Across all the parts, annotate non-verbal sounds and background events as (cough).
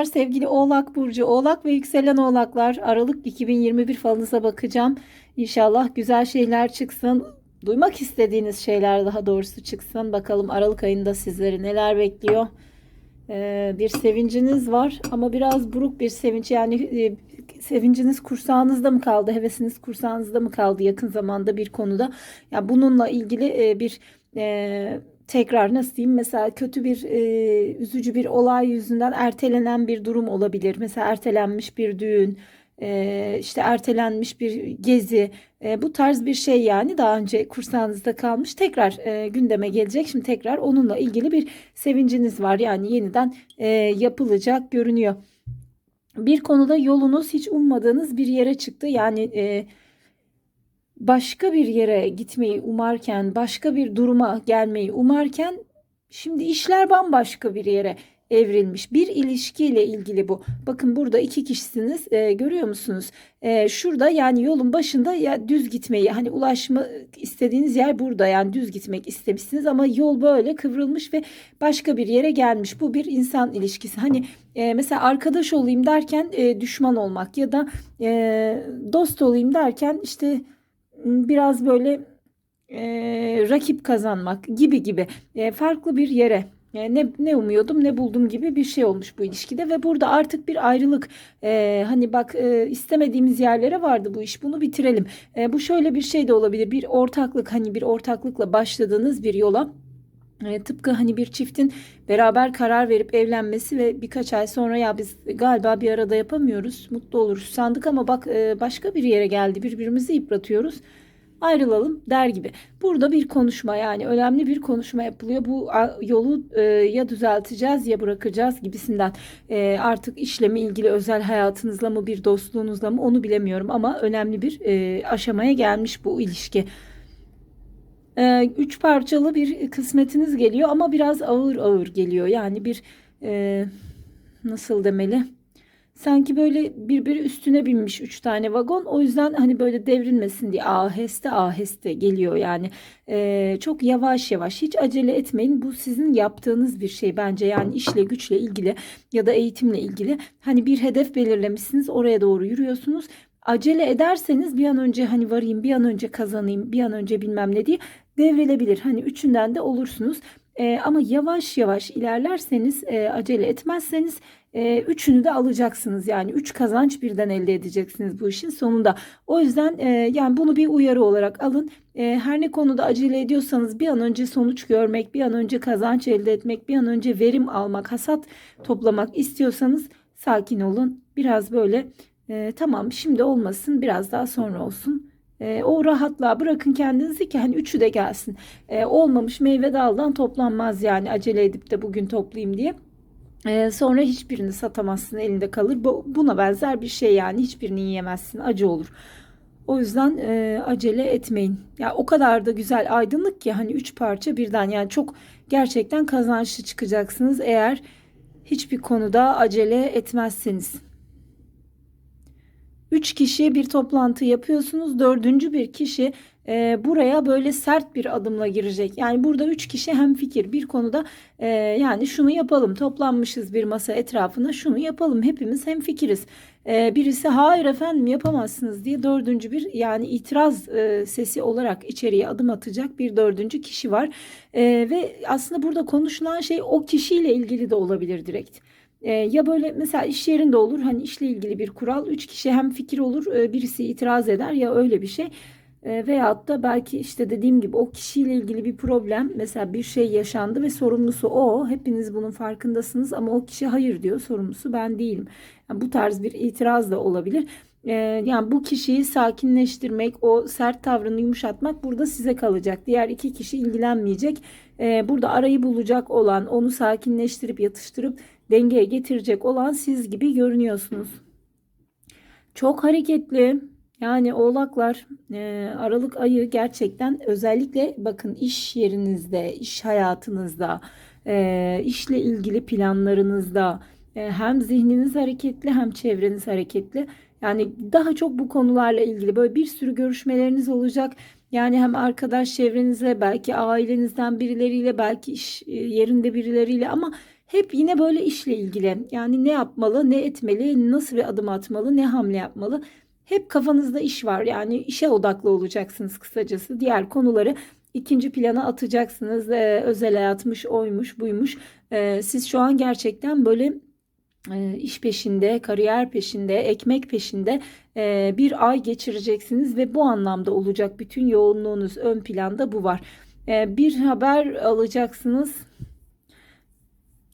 Merhabalar sevgili Oğlak Burcu. Oğlak ve yükselen Oğlaklar Aralık 2021 falınıza bakacağım. İnşallah güzel şeyler çıksın. Duymak istediğiniz şeyler daha doğrusu çıksın. Bakalım Aralık ayında sizleri neler bekliyor. Ee, bir sevinciniz var ama biraz buruk bir sevinç. Yani e, sevinciniz kursağınızda mı kaldı? Hevesiniz kursağınızda mı kaldı yakın zamanda bir konuda? Ya bununla ilgili e, bir e, tekrar nasıl diyeyim mesela kötü bir e, üzücü bir olay yüzünden ertelenen bir durum olabilir. Mesela ertelenmiş bir düğün, e, işte ertelenmiş bir gezi, e, bu tarz bir şey yani daha önce kursağınızda kalmış tekrar e, gündeme gelecek. Şimdi tekrar onunla ilgili bir sevinciniz var yani yeniden e, yapılacak görünüyor. Bir konuda yolunuz hiç ummadığınız bir yere çıktı yani. E, başka bir yere gitmeyi umarken, başka bir duruma gelmeyi umarken şimdi işler bambaşka bir yere evrilmiş. Bir ilişkiyle ilgili bu. Bakın burada iki kişisiniz. E, görüyor musunuz? E, şurada yani yolun başında ya düz gitmeyi hani ulaşma istediğiniz yer burada yani düz gitmek istemişsiniz ama yol böyle kıvrılmış ve başka bir yere gelmiş. Bu bir insan ilişkisi. Hani e, mesela arkadaş olayım derken e, düşman olmak ya da e, dost olayım derken işte biraz böyle e, rakip kazanmak gibi gibi. E, farklı bir yere yani ne, ne umuyordum ne buldum gibi bir şey olmuş bu ilişkide. Ve burada artık bir ayrılık e, hani bak e, istemediğimiz yerlere vardı bu iş bunu bitirelim. E, bu şöyle bir şey de olabilir. Bir ortaklık hani bir ortaklıkla başladığınız bir yola e, tıpkı hani bir çiftin beraber karar verip evlenmesi ve birkaç ay sonra ya biz galiba bir arada yapamıyoruz, mutlu oluruz sandık ama bak e, başka bir yere geldi, birbirimizi yıpratıyoruz. Ayrılalım der gibi. Burada bir konuşma yani önemli bir konuşma yapılıyor. Bu yolu e, ya düzelteceğiz ya bırakacağız gibisinden. E, artık işlemi ilgili özel hayatınızla mı bir dostluğunuzla mı onu bilemiyorum ama önemli bir e, aşamaya gelmiş bu ilişki. E, üç parçalı bir kısmetiniz geliyor ama biraz ağır ağır geliyor. Yani bir e, nasıl demeli? Sanki böyle birbiri üstüne binmiş üç tane vagon. O yüzden hani böyle devrilmesin diye aheste aheste geliyor yani. Ee, çok yavaş yavaş hiç acele etmeyin. Bu sizin yaptığınız bir şey bence yani işle güçle ilgili ya da eğitimle ilgili. Hani bir hedef belirlemişsiniz oraya doğru yürüyorsunuz acele ederseniz bir an önce hani varayım, bir an önce kazanayım, bir an önce bilmem ne diye devrilebilir. Hani üçünden de olursunuz. E, ama yavaş yavaş ilerlerseniz, e, acele etmezseniz e, üçünü de alacaksınız. Yani üç kazanç birden elde edeceksiniz bu işin sonunda. O yüzden e, yani bunu bir uyarı olarak alın. E, her ne konuda acele ediyorsanız bir an önce sonuç görmek, bir an önce kazanç elde etmek, bir an önce verim almak, hasat toplamak istiyorsanız sakin olun. Biraz böyle e, tamam şimdi olmasın biraz daha sonra olsun. E, o rahatlığa bırakın kendinizi ki hani üçü de gelsin. E, olmamış meyve daldan toplanmaz yani acele edip de bugün toplayayım diye. E, sonra hiçbirini satamazsın elinde kalır. Bu, buna benzer bir şey yani hiçbirini yiyemezsin acı olur. O yüzden e, acele etmeyin. Ya o kadar da güzel aydınlık ki hani üç parça birden yani çok gerçekten kazançlı çıkacaksınız eğer hiçbir konuda acele etmezseniz. Üç kişi bir toplantı yapıyorsunuz. Dördüncü bir kişi e, buraya böyle sert bir adımla girecek. Yani burada üç kişi hem fikir bir konuda e, yani şunu yapalım toplanmışız bir masa etrafına şunu yapalım hepimiz hem fikiriz. E, birisi hayır efendim yapamazsınız diye dördüncü bir yani itiraz e, sesi olarak içeriye adım atacak bir dördüncü kişi var. E, ve aslında burada konuşulan şey o kişiyle ilgili de olabilir direkt. E, ya böyle mesela iş yerinde olur hani işle ilgili bir kural üç kişi hem fikir olur e, birisi itiraz eder ya öyle bir şey. E, veyahut da belki işte dediğim gibi o kişiyle ilgili bir problem mesela bir şey yaşandı ve sorumlusu o hepiniz bunun farkındasınız ama o kişi hayır diyor sorumlusu ben değilim. Yani bu tarz bir itiraz da olabilir. E, yani bu kişiyi sakinleştirmek o sert tavrını yumuşatmak burada size kalacak. Diğer iki kişi ilgilenmeyecek. E, burada arayı bulacak olan onu sakinleştirip yatıştırıp dengeye getirecek olan siz gibi görünüyorsunuz. Çok hareketli. Yani oğlaklar e, Aralık ayı gerçekten özellikle bakın iş yerinizde, iş hayatınızda, e, işle ilgili planlarınızda e, hem zihniniz hareketli hem çevreniz hareketli. Yani daha çok bu konularla ilgili böyle bir sürü görüşmeleriniz olacak. Yani hem arkadaş çevrenizle belki ailenizden birileriyle belki iş yerinde birileriyle ama Hep yine böyle işle ilgili. Yani ne yapmalı, ne etmeli, nasıl bir adım atmalı, ne hamle yapmalı. Hep kafanızda iş var. Yani işe odaklı olacaksınız kısacası. Diğer konuları ikinci plana atacaksınız. Ee, özel hayatmış, oymuş, buymuş. Ee, siz şu an gerçekten böyle e, iş peşinde, kariyer peşinde, ekmek peşinde e, bir ay geçireceksiniz ve bu anlamda olacak bütün yoğunluğunuz ön planda bu var. E, bir haber alacaksınız.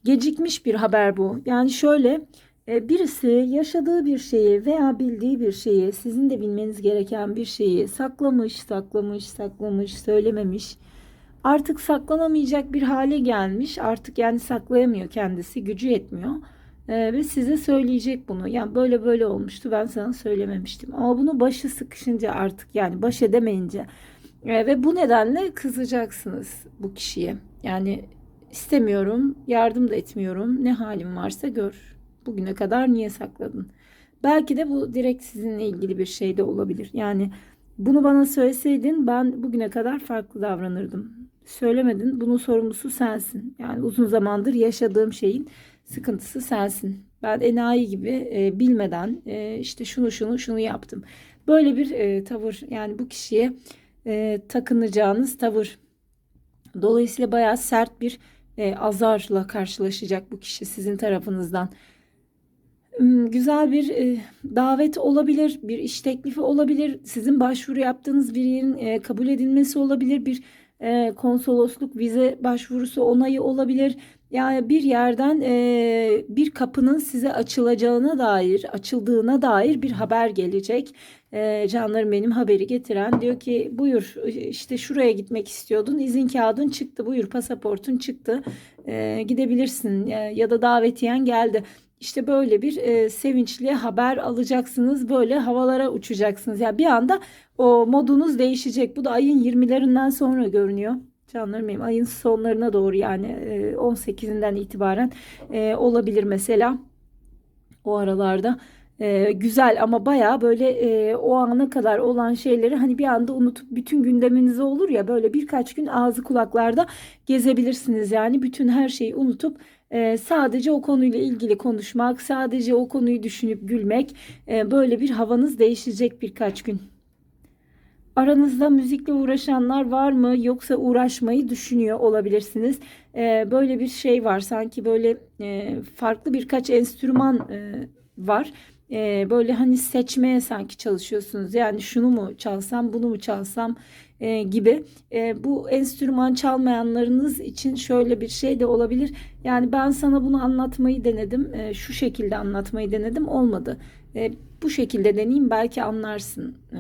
Gecikmiş bir haber bu. Yani şöyle birisi yaşadığı bir şeyi veya bildiği bir şeyi, sizin de bilmeniz gereken bir şeyi saklamış, saklamış, saklamış, söylememiş. Artık saklanamayacak bir hale gelmiş. Artık yani saklayamıyor kendisi, gücü yetmiyor. Ee, ve size söyleyecek bunu. Yani böyle böyle olmuştu ben sana söylememiştim. Ama bunu başı sıkışınca artık yani baş edemeyince e, ve bu nedenle kızacaksınız bu kişiye. Yani istemiyorum, yardım da etmiyorum. Ne halim varsa gör. Bugüne kadar niye sakladın? Belki de bu direkt sizinle ilgili bir şey de olabilir. Yani bunu bana söyleseydin ben bugüne kadar farklı davranırdım. Söylemedin. Bunun sorumlusu sensin. Yani uzun zamandır yaşadığım şeyin sıkıntısı sensin. Ben enayi gibi e, bilmeden e, işte şunu şunu şunu yaptım. Böyle bir e, tavır yani bu kişiye e, takınacağınız tavır. Dolayısıyla bayağı sert bir e, azarla karşılaşacak bu kişi sizin tarafınızdan. Hmm, Güzel bir e, davet olabilir, bir iş teklifi olabilir, sizin başvuru yaptığınız bir yerin e, kabul edilmesi olabilir, bir e, konsolosluk vize başvurusu onayı olabilir. Yani bir yerden e, bir kapının size açılacağına dair, açıldığına dair bir haber gelecek. E, canlarım benim haberi getiren diyor ki buyur işte şuraya gitmek istiyordun, izin kağıdın çıktı, buyur pasaportun çıktı, E, gidebilirsin E, ya da davetiyen geldi. İşte böyle bir e, sevinçli haber alacaksınız. Böyle havalara uçacaksınız. Yani bir anda o modunuz değişecek. Bu da ayın 20'lerinden sonra görünüyor. Canlarım benim ayın sonlarına doğru yani e, 18'inden itibaren e, olabilir mesela o aralarda. E, güzel ama baya böyle e, o ana kadar olan şeyleri hani bir anda unutup bütün gündeminize olur ya böyle birkaç gün ağzı kulaklarda gezebilirsiniz yani bütün her şeyi unutup e, sadece o konuyla ilgili konuşmak, sadece o konuyu düşünüp gülmek e, böyle bir havanız değişecek birkaç gün. Aranızda müzikle uğraşanlar var mı yoksa uğraşmayı düşünüyor olabilirsiniz. Ee, böyle bir şey var sanki böyle e, farklı birkaç enstrüman e, var. Ee, böyle hani seçmeye sanki çalışıyorsunuz. Yani şunu mu çalsam bunu mu çalsam e, gibi. E, bu enstrüman çalmayanlarınız için şöyle bir şey de olabilir. Yani ben sana bunu anlatmayı denedim. E, şu şekilde anlatmayı denedim olmadı. E, bu şekilde deneyeyim belki anlarsın. E,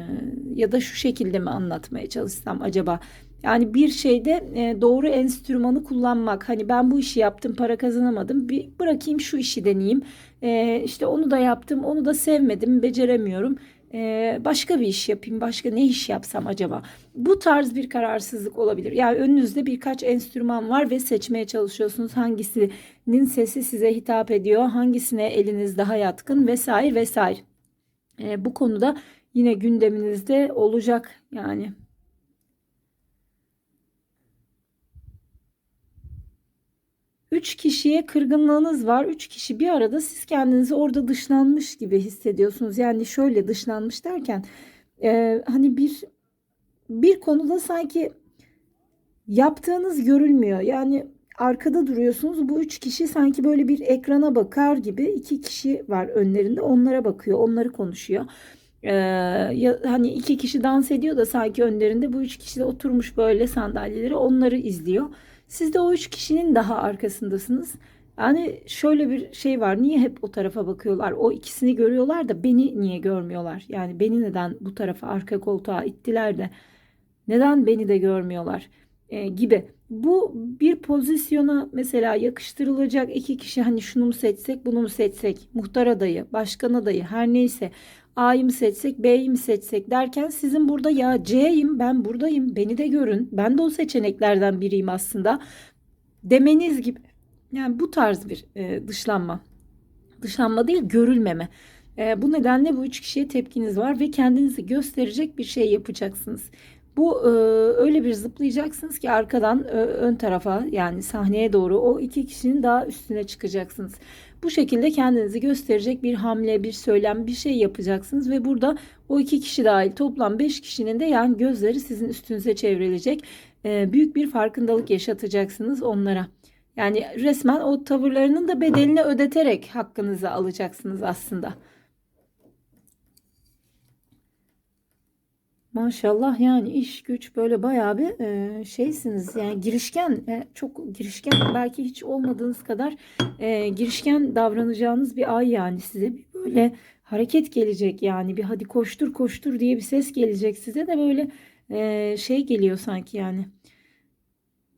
ya da şu şekilde mi anlatmaya çalışsam acaba? Yani bir şeyde e, doğru enstrümanı kullanmak. Hani ben bu işi yaptım, para kazanamadım. Bir bırakayım şu işi deneyeyim. E, işte onu da yaptım, onu da sevmedim, beceremiyorum. E, başka bir iş yapayım, başka ne iş yapsam acaba? Bu tarz bir kararsızlık olabilir. Yani önünüzde birkaç enstrüman var ve seçmeye çalışıyorsunuz. Hangisinin sesi size hitap ediyor, hangisine eliniz daha yatkın vesaire vesaire. E, bu konuda yine gündeminizde olacak yani. Üç kişiye kırgınlığınız var. Üç kişi bir arada siz kendinizi orada dışlanmış gibi hissediyorsunuz. Yani şöyle dışlanmış derken e, hani bir bir konuda sanki yaptığınız görülmüyor. Yani arkada duruyorsunuz. Bu üç kişi sanki böyle bir ekrana bakar gibi iki kişi var önlerinde. Onlara bakıyor, onları konuşuyor. Ee, ya, hani iki kişi dans ediyor da sanki önlerinde bu üç kişi de oturmuş böyle sandalyeleri onları izliyor. Siz de o üç kişinin daha arkasındasınız. Yani şöyle bir şey var. Niye hep o tarafa bakıyorlar? O ikisini görüyorlar da beni niye görmüyorlar? Yani beni neden bu tarafa arka koltuğa ittiler de neden beni de görmüyorlar? E, gibi. Bu bir pozisyona mesela yakıştırılacak iki kişi hani şunu mu seçsek bunu mu seçsek muhtar adayı başkan adayı her neyse A'yı mı seçsek B'yi mi seçsek derken sizin burada ya C'yim ben buradayım beni de görün ben de o seçeneklerden biriyim aslında demeniz gibi. Yani bu tarz bir e, dışlanma. Dışlanma değil görülmeme. E, bu nedenle bu üç kişiye tepkiniz var ve kendinizi gösterecek bir şey yapacaksınız. Bu e, öyle bir zıplayacaksınız ki arkadan e, ön tarafa yani sahneye doğru o iki kişinin daha üstüne çıkacaksınız. Bu şekilde kendinizi gösterecek bir hamle, bir söylem, bir şey yapacaksınız ve burada o iki kişi dahil toplam beş kişinin de yani gözleri sizin üstünüze çevrilecek. E, büyük bir farkındalık yaşatacaksınız onlara. Yani resmen o tavırlarının da bedelini ödeterek hakkınızı alacaksınız aslında. Maşallah yani iş güç böyle bayağı bir e, şeysiniz. Yani girişken e, çok girişken belki hiç olmadığınız kadar e, girişken davranacağınız bir ay yani size. Bir böyle hareket gelecek yani. Bir hadi koştur koştur diye bir ses gelecek. Size de böyle e, şey geliyor sanki yani.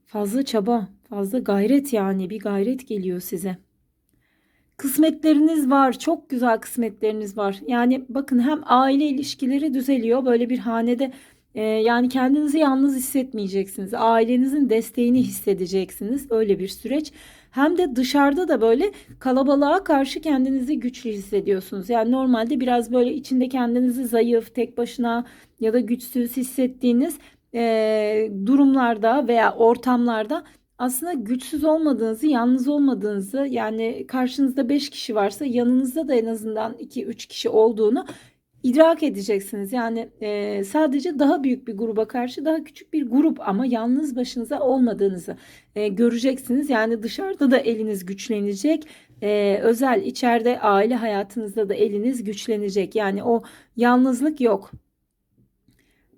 Fazla çaba fazla gayret yani. Bir gayret geliyor size. Kısmetleriniz var. Çok güzel kısmetleriniz var. Yani bakın hem aile ilişkileri düzeliyor. Böyle bir hanede e, yani kendinizi yalnız hissetmeyeceksiniz. Ailenizin desteğini hissedeceksiniz. Öyle bir süreç. Hem de dışarıda da böyle kalabalığa karşı kendinizi güçlü hissediyorsunuz. Yani normalde biraz böyle içinde kendinizi zayıf, tek başına ya da güçsüz hissettiğiniz e, durumlarda veya ortamlarda aslında güçsüz olmadığınızı, yalnız olmadığınızı yani karşınızda 5 kişi varsa yanınızda da en azından 2-3 kişi olduğunu idrak edeceksiniz. Yani e, sadece daha büyük bir gruba karşı daha küçük bir grup ama yalnız başınıza olmadığınızı e, göreceksiniz. Yani dışarıda da eliniz güçlenecek. E, özel içeride aile hayatınızda da eliniz güçlenecek. Yani o yalnızlık yok.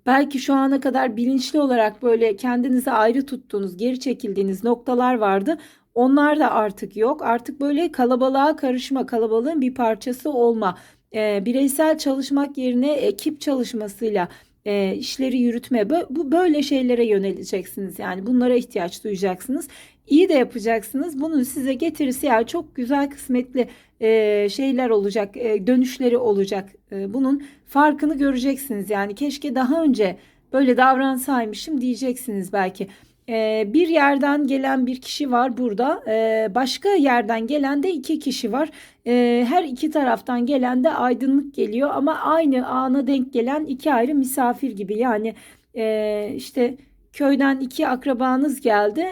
Belki şu ana kadar bilinçli olarak böyle kendinizi ayrı tuttuğunuz, geri çekildiğiniz noktalar vardı. Onlar da artık yok. Artık böyle kalabalığa karışma, kalabalığın bir parçası olma. E, bireysel çalışmak yerine ekip çalışmasıyla e, işleri yürütme bu böyle şeylere yöneleceksiniz yani bunlara ihtiyaç duyacaksınız iyi de yapacaksınız bunun size getirisi yani çok güzel kısmetli e, şeyler olacak e, dönüşleri olacak e, bunun farkını göreceksiniz yani keşke daha önce böyle davransaymışım diyeceksiniz belki ee, bir yerden gelen bir kişi var burada. Ee, başka yerden gelen de iki kişi var. Ee, her iki taraftan gelen de aydınlık geliyor ama aynı ana denk gelen iki ayrı misafir gibi. Yani e, işte köyden iki akrabanız geldi.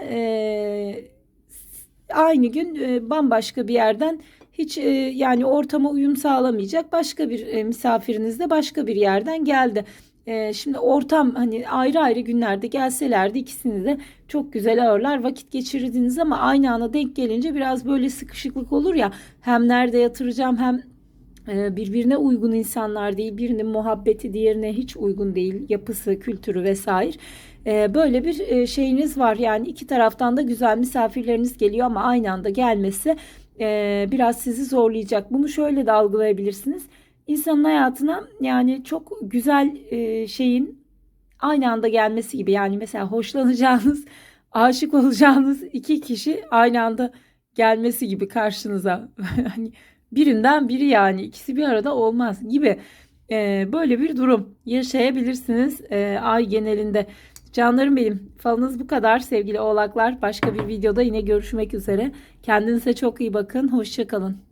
aynı gün e, bambaşka bir yerden hiç e, yani ortama uyum sağlamayacak başka bir misafiriniz de başka bir yerden geldi. Ee, şimdi ortam hani ayrı ayrı günlerde gelselerdi ikisini de çok güzel ağırlar vakit geçirirdiniz ama aynı ana denk gelince biraz böyle sıkışıklık olur ya hem nerede yatıracağım hem e, birbirine uygun insanlar değil birinin muhabbeti diğerine hiç uygun değil yapısı kültürü vesaire ee, böyle bir e, şeyiniz var yani iki taraftan da güzel misafirleriniz geliyor ama aynı anda gelmesi e, biraz sizi zorlayacak bunu şöyle de algılayabilirsiniz insanın hayatına yani çok güzel e, şeyin aynı anda gelmesi gibi. Yani mesela hoşlanacağınız, (laughs) aşık olacağınız iki kişi aynı anda gelmesi gibi karşınıza. (laughs) hani birinden biri yani ikisi bir arada olmaz gibi. E, böyle bir durum yaşayabilirsiniz e, ay genelinde. Canlarım benim falınız bu kadar sevgili oğlaklar. Başka bir videoda yine görüşmek üzere. Kendinize çok iyi bakın. Hoşçakalın.